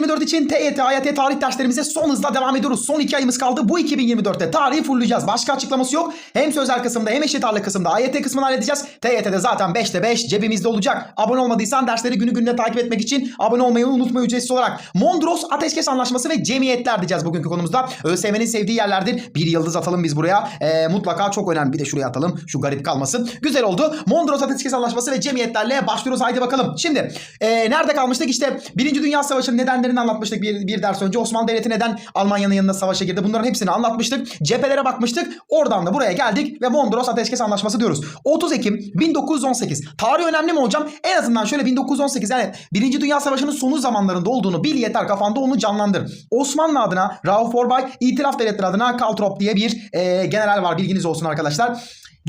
2024 için TYT, AYT tarih derslerimize son hızla devam ediyoruz. Son iki ayımız kaldı. Bu 2024'te tarihi fulleyeceğiz. Başka açıklaması yok. Hem sözel kısımda hem eşit ağırlık kısımda AYT kısmını halledeceğiz. TYT'de zaten 5'te 5 cebimizde olacak. Abone olmadıysan dersleri günü gününe takip etmek için abone olmayı unutma ücretsiz olarak. Mondros Ateşkes Anlaşması ve Cemiyetler diyeceğiz bugünkü konumuzda. ÖSYM'nin sevdiği yerlerdir. Bir yıldız atalım biz buraya. Ee, mutlaka çok önemli. Bir de şuraya atalım. Şu garip kalmasın. Güzel oldu. Mondros Ateşkes Anlaşması ve Cemiyetlerle başlıyoruz. Haydi bakalım. Şimdi e, nerede kalmıştık? İşte Birinci Dünya Savaşı'nın nedenlerini anlatmıştık bir, bir ders önce. Osmanlı Devleti neden Almanya'nın yanına savaşa girdi? Bunların hepsini anlatmıştık. Cephelere bakmıştık. Oradan da buraya geldik ve Mondros Ateşkes Anlaşması diyoruz. 30 Ekim 1918. Tarih önemli mi hocam? En azından şöyle 1918 yani Birinci Dünya Savaşı'nın sonu zamanlarında olduğunu bil yeter kafanda onu canlandır. Osmanlı adına Rauf Orbay, İtilaf Devletleri adına Kaltrop diye bir e, general var bilginiz olsun arkadaşlar.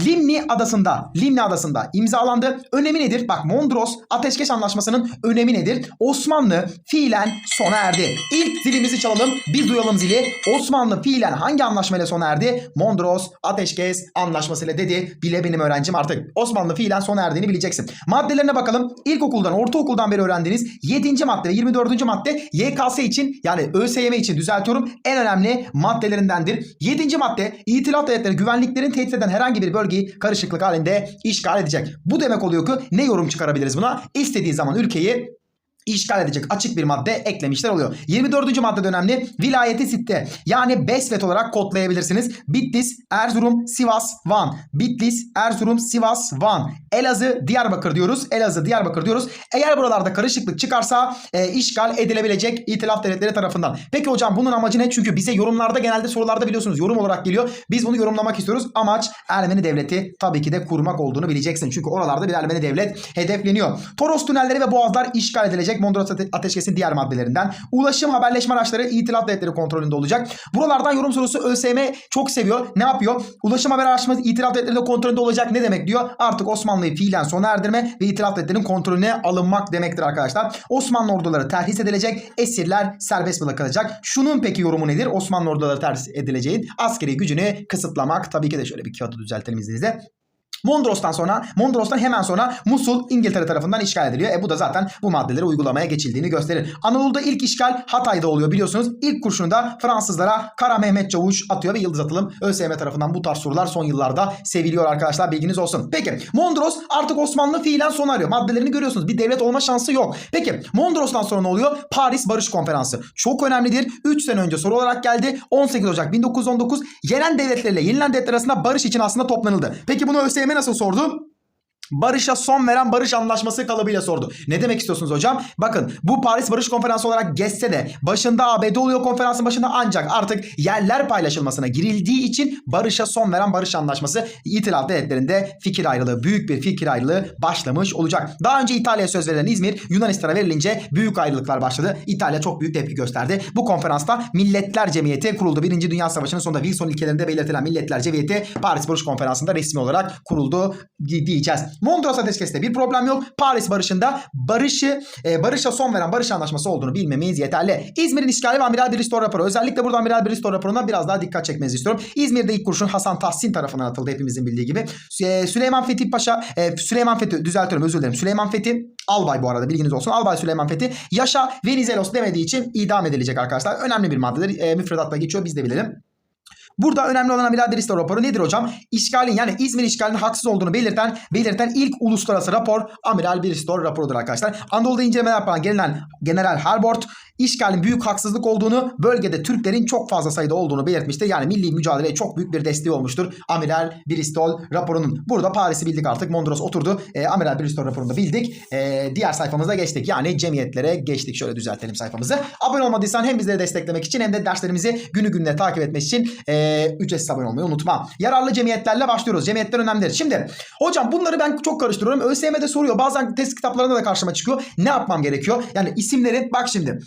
Limni Adası'nda, Limni Adası'nda imzalandı. Önemi nedir? Bak Mondros Ateşkes Anlaşması'nın önemi nedir? Osmanlı fiilen sona erdi. İlk zilimizi çalalım, biz duyalım zili. Osmanlı fiilen hangi anlaşmayla sona erdi? Mondros Ateşkes Anlaşması'yla dedi. Bile benim öğrencim artık. Osmanlı fiilen sona erdiğini bileceksin. Maddelerine bakalım. İlkokuldan, ortaokuldan beri öğrendiğiniz 7. madde ve 24. madde YKS için yani ÖSYM için düzeltiyorum en önemli maddelerindendir. 7. madde İtilaf Devletleri güvenliklerin tehdit eden herhangi bir bölgeyi karışıklık halinde işgal edecek. Bu demek oluyor ki ne yorum çıkarabiliriz buna? İstediği zaman ülkeyi işgal edecek açık bir madde eklemişler oluyor. 24. madde önemli. Vilayeti sitte yani Besvet olarak kodlayabilirsiniz. Bitlis, Erzurum, Sivas, Van. Bitlis, Erzurum, Sivas, Van. Elazığ, Diyarbakır diyoruz. Elazığ, Diyarbakır diyoruz. Eğer buralarda karışıklık çıkarsa e, işgal edilebilecek itilaf devletleri tarafından. Peki hocam bunun amacı ne? Çünkü bize yorumlarda genelde sorularda biliyorsunuz yorum olarak geliyor. Biz bunu yorumlamak istiyoruz. Amaç Ermeni devleti tabii ki de kurmak olduğunu bileceksin. Çünkü oralarda bir Ermeni devlet hedefleniyor. Toros tünelleri ve boğazlar işgal edilecek Mondros Ate- Ateşkes'in diğer maddelerinden. Ulaşım haberleşme araçları itilaf devletleri kontrolünde olacak. Buralardan yorum sorusu ÖSYM çok seviyor. Ne yapıyor? Ulaşım haber araçları itilaf devletlerinde kontrolünde olacak ne demek diyor? Artık Osmanlı'yı fiilen sona erdirme ve itilaf devletlerinin kontrolüne alınmak demektir arkadaşlar. Osmanlı orduları terhis edilecek. Esirler serbest bırakılacak. Şunun peki yorumu nedir? Osmanlı orduları terhis edileceğin askeri gücünü kısıtlamak. Tabii ki de şöyle bir kağıdı düzeltelim izninizle. Mondros'tan sonra, Mondros'tan hemen sonra Musul İngiltere tarafından işgal ediliyor. E bu da zaten bu maddeleri uygulamaya geçildiğini gösterir. Anadolu'da ilk işgal Hatay'da oluyor biliyorsunuz. İlk kurşunu da Fransızlara Kara Mehmet Çavuş atıyor ve yıldız atılım ÖSYM tarafından bu tarz sorular son yıllarda seviliyor arkadaşlar bilginiz olsun. Peki Mondros artık Osmanlı fiilen sona arıyor. Maddelerini görüyorsunuz. Bir devlet olma şansı yok. Peki Mondros'tan sonra ne oluyor? Paris Barış Konferansı. Çok önemlidir. 3 sene önce soru olarak geldi. 18 Ocak 1919 yenen devletlerle yenilen devletler arasında barış için aslında toplanıldı. Peki bunu ÖSYM nasıl sordu? Barış'a son veren barış anlaşması kalıbıyla sordu. Ne demek istiyorsunuz hocam? Bakın bu Paris Barış Konferansı olarak geçse de başında ABD oluyor konferansın başında ancak artık yerler paylaşılmasına girildiği için barışa son veren barış anlaşması itilaf devletlerinde fikir ayrılığı, büyük bir fikir ayrılığı başlamış olacak. Daha önce İtalya'ya söz verilen İzmir Yunanistan'a verilince büyük ayrılıklar başladı. İtalya çok büyük tepki gösterdi. Bu konferansta Milletler Cemiyeti kuruldu. Birinci Dünya Savaşı'nın sonunda Wilson ilkelerinde belirtilen Milletler Cemiyeti Paris Barış Konferansı'nda resmi olarak kuruldu di- diyeceğiz. Mondros Ateşkesi'nde bir problem yok. Paris Barışı'nda barışı e, barışa son veren barış anlaşması olduğunu bilmemiz yeterli. İzmir'in işgali ve Amiral Bristol raporu. Özellikle buradan Amiral Bristol raporuna biraz daha dikkat çekmenizi istiyorum. İzmir'de ilk kurşun Hasan Tahsin tarafından atıldı hepimizin bildiği gibi. Sü- Süleyman Fethi Paşa, e, Süleyman Fethi düzeltiyorum özür dilerim. Süleyman Fethi Albay bu arada bilginiz olsun. Albay Süleyman Fethi yaşa Venizelos demediği için idam edilecek arkadaşlar. Önemli bir maddedir. E, müfredatta geçiyor biz de bilelim. Burada önemli olan Amiral raporu nedir hocam? İşgalin yani İzmir işgalinin haksız olduğunu belirten belirten ilk uluslararası rapor Amiral Bristol raporudur arkadaşlar. Anadolu'da incelemeler yapan gelinen General Herbert işgalin büyük haksızlık olduğunu, bölgede Türklerin çok fazla sayıda olduğunu belirtmiştir. Yani milli mücadeleye çok büyük bir desteği olmuştur. Amiral Bristol raporunun. Burada Paris'i bildik artık. Mondros oturdu. E, Amiral Bristol raporunu bildik. E, diğer sayfamıza geçtik. Yani cemiyetlere geçtik. Şöyle düzeltelim sayfamızı. Abone olmadıysan hem bizleri desteklemek için hem de derslerimizi günü gününe takip etmek için e, ücretsiz abone olmayı unutma. Yararlı cemiyetlerle başlıyoruz. Cemiyetler önemlidir. Şimdi hocam bunları ben çok karıştırıyorum. ÖSYM'de soruyor. Bazen test kitaplarında da karşıma çıkıyor. Ne yapmam gerekiyor? Yani isimleri bak şimdi.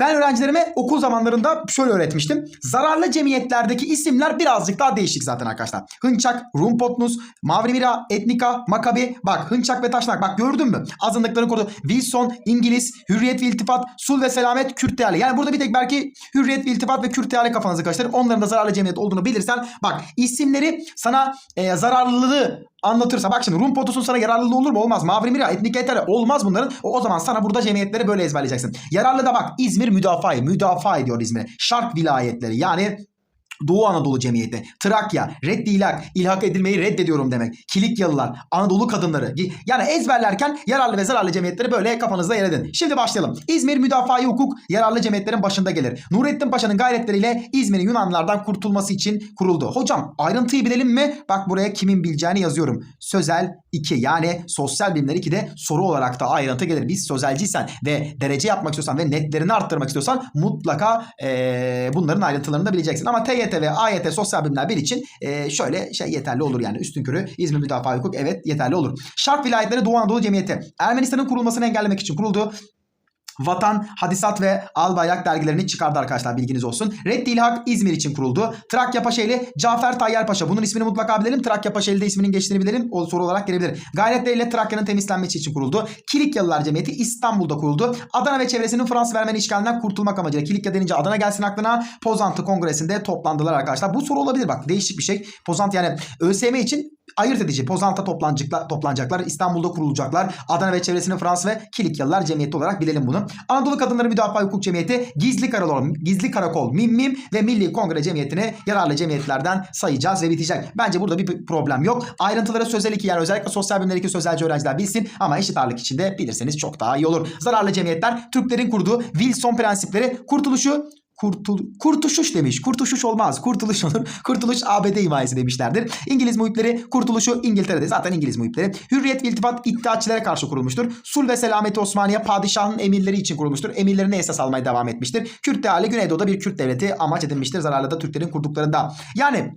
Ben öğrencilerime okul zamanlarında şöyle öğretmiştim. Zararlı cemiyetlerdeki isimler birazcık daha değişik zaten arkadaşlar. Hınçak, Rumpotnus, Mavrimira, Etnika, Makabi. Bak Hınçak ve Taşnak. Bak gördün mü? Azınlıkları korudu. Wilson, İngiliz, Hürriyet ve İltifat, Sul ve Selamet, Kürt değerli. Yani burada bir tek belki Hürriyet ve İltifat ve Kürt değerli kafanızı karıştırıp onların da zararlı cemiyet olduğunu bilirsen bak isimleri sana e, zararlılığı anlatırsa bak şimdi Rum potusun sana yararlı olur mu? Olmaz. Mavri Mira, Etnik Etere olmaz bunların. O, o zaman sana burada cemiyetleri böyle ezberleyeceksin. Yararlı da bak İzmir müdafaa, müdafaa ediyor İzmir'e. Şark vilayetleri yani Doğu Anadolu Cemiyeti, Trakya, reddi ilhak, ilhak edilmeyi reddediyorum demek. Kilikyalılar, Anadolu kadınları. Yani ezberlerken yararlı ve zararlı cemiyetleri böyle kafanızda yer edin. Şimdi başlayalım. İzmir Müdafaa-i Hukuk yararlı cemiyetlerin başında gelir. Nurettin Paşa'nın gayretleriyle İzmir'in Yunanlılardan kurtulması için kuruldu. Hocam ayrıntıyı bilelim mi? Bak buraya kimin bileceğini yazıyorum. Sözel 2 yani sosyal bilimler 2'de soru olarak da ayrıntı gelir. Biz sözelciysen ve derece yapmak istiyorsan ve netlerini arttırmak istiyorsan mutlaka eee, bunların ayrıntılarını da bileceksin. Ama TYT ve AYT sosyal bilimler 1 için eee, şöyle şey yeterli olur yani. Üstünkörü İzmir Müdafaa Hukuk evet yeterli olur. Şark Vilayetleri Doğu Anadolu Cemiyeti. Ermenistan'ın kurulmasını engellemek için kuruldu. Vatan, Hadisat ve Albayrak dergilerini çıkardı arkadaşlar bilginiz olsun. Reddi İlhak İzmir için kuruldu. Trakya Paşaeli Cafer Tayyar Paşa. Bunun ismini mutlaka bilelim. Trakya Paşaeli de isminin geçtiğini bilelim. O soru olarak gelebilir. Gayretleriyle Trakya'nın temizlenmesi için kuruldu. Kilikyalılar Cemiyeti İstanbul'da kuruldu. Adana ve çevresinin Fransız Vermen işgalinden kurtulmak amacıyla Kilikya denince Adana gelsin aklına. Pozantı Kongresi'nde toplandılar arkadaşlar. Bu soru olabilir bak. Değişik bir şey. Pozantı yani ÖSYM için ayırt edici. Pozant'a toplanacaklar, toplanacaklar. İstanbul'da kurulacaklar. Adana ve çevresinin Fransız ve Kilikyalılar Cemiyeti olarak bilelim bunu. Anadolu Kadınları Müdafaa Hukuk Cemiyeti, Gizli Karakol, Gizli Karakol, Mim Mim ve Milli Kongre Cemiyeti'ni yararlı cemiyetlerden sayacağız ve bitecek. Bence burada bir problem yok. Ayrıntıları sözel iki yani özellikle sosyal bilimler iki sözelci öğrenciler bilsin ama eşit ağırlık içinde bilirseniz çok daha iyi olur. Zararlı cemiyetler Türklerin kurduğu Wilson prensipleri kurtuluşu Kurtul kurtuşuş demiş. Kurtuşuş olmaz. Kurtuluş olur. Kurtuluş ABD himayesi demişlerdir. İngiliz muhipleri kurtuluşu İngiltere'de. Zaten İngiliz muhipleri. Hürriyet ve iltifat iddiaçilere karşı kurulmuştur. Sul ve selameti Osmaniye padişahın emirleri için kurulmuştur. Emirlerini esas almaya devam etmiştir. Kürt değerli Güneydoğu'da bir Kürt devleti amaç edinmiştir. Zararlı da Türklerin kurduklarında. Yani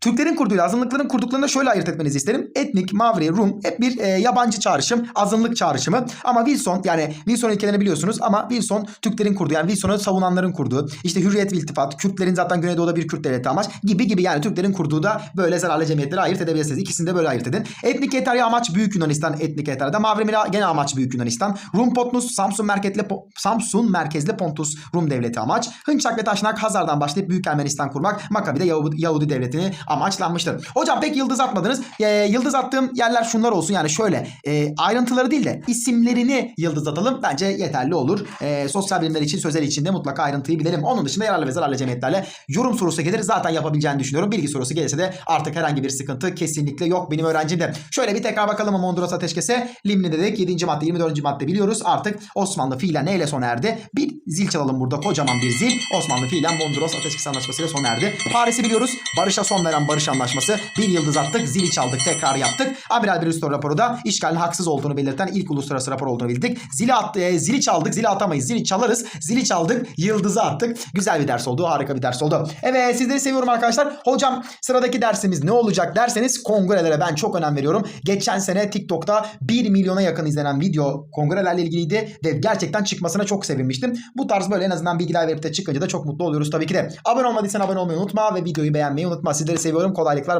Türklerin kurduğuyla azınlıkların kurduklarını şöyle ayırt etmenizi isterim. Etnik, Mavri, Rum hep bir e, yabancı çağrışım, azınlık çağrışımı. Ama Wilson yani Wilson ilkelerini biliyorsunuz ama Wilson Türklerin kurduğu yani Wilson'u savunanların kurduğu. işte Hürriyet ve İltifat, Kürtlerin zaten Güneydoğu'da bir Kürt devleti amaç gibi gibi yani Türklerin kurduğu da böyle zararlı cemiyetleri ayırt edebilirsiniz. İkisini de böyle ayırt edin. Etnik Eterya amaç Büyük Yunanistan etnik Eter'de. Mavri Mira gene amaç Büyük Yunanistan. Rum Potnus Samsun merkezli Samsun merkezli Pontus Rum devleti amaç. Hınçak ve Taşnak Hazar'dan başlayıp Büyük Ermenistan kurmak. Makabi'de Yahudi, Yahudi devletini amaçlanmıştır. Hocam pek yıldız atmadınız. Ee, yıldız attığım yerler şunlar olsun. Yani şöyle e, ayrıntıları değil de isimlerini yıldız atalım. Bence yeterli olur. E, sosyal bilimler için sözel için de mutlaka ayrıntıyı bilelim. Onun dışında yararlı ve zararlı cemiyetlerle yorum sorusu gelir. Zaten yapabileceğini düşünüyorum. Bilgi sorusu gelirse de artık herhangi bir sıkıntı kesinlikle yok benim öğrencimde. Şöyle bir tekrar bakalım ama Mondros Ateşkes'e. Limni dedik. 7. madde 24. madde biliyoruz. Artık Osmanlı fiilen neyle sona erdi? Bir zil çalalım burada. Kocaman bir zil. Osmanlı fiilen Mondros Ateşkes Anlaşması ile sona erdi. Paris'i biliyoruz. Barış'a son veren barış anlaşması. Bir yıldız attık. Zili çaldık. Tekrar yaptık. Amiral Brewster raporu da işgalin haksız olduğunu belirten ilk uluslararası rapor olduğunu bildik. Zili, at, e, zili çaldık. Zili atamayız. Zili çalarız. Zili çaldık. Yıldızı attık. Güzel bir ders oldu. Harika bir ders oldu. Evet sizleri seviyorum arkadaşlar. Hocam sıradaki dersimiz ne olacak derseniz kongrelere ben çok önem veriyorum. Geçen sene TikTok'ta 1 milyona yakın izlenen video kongrelerle ilgiliydi ve gerçekten çıkmasına çok sevinmiştim. Bu tarz böyle en azından bilgiler verip de çıkınca da çok mutlu oluyoruz tabii ki de. Abone olmadıysan abone olmayı unutma ve videoyu beğenmeyi unutma. Sizleri seviyorum. Kolaylıklar.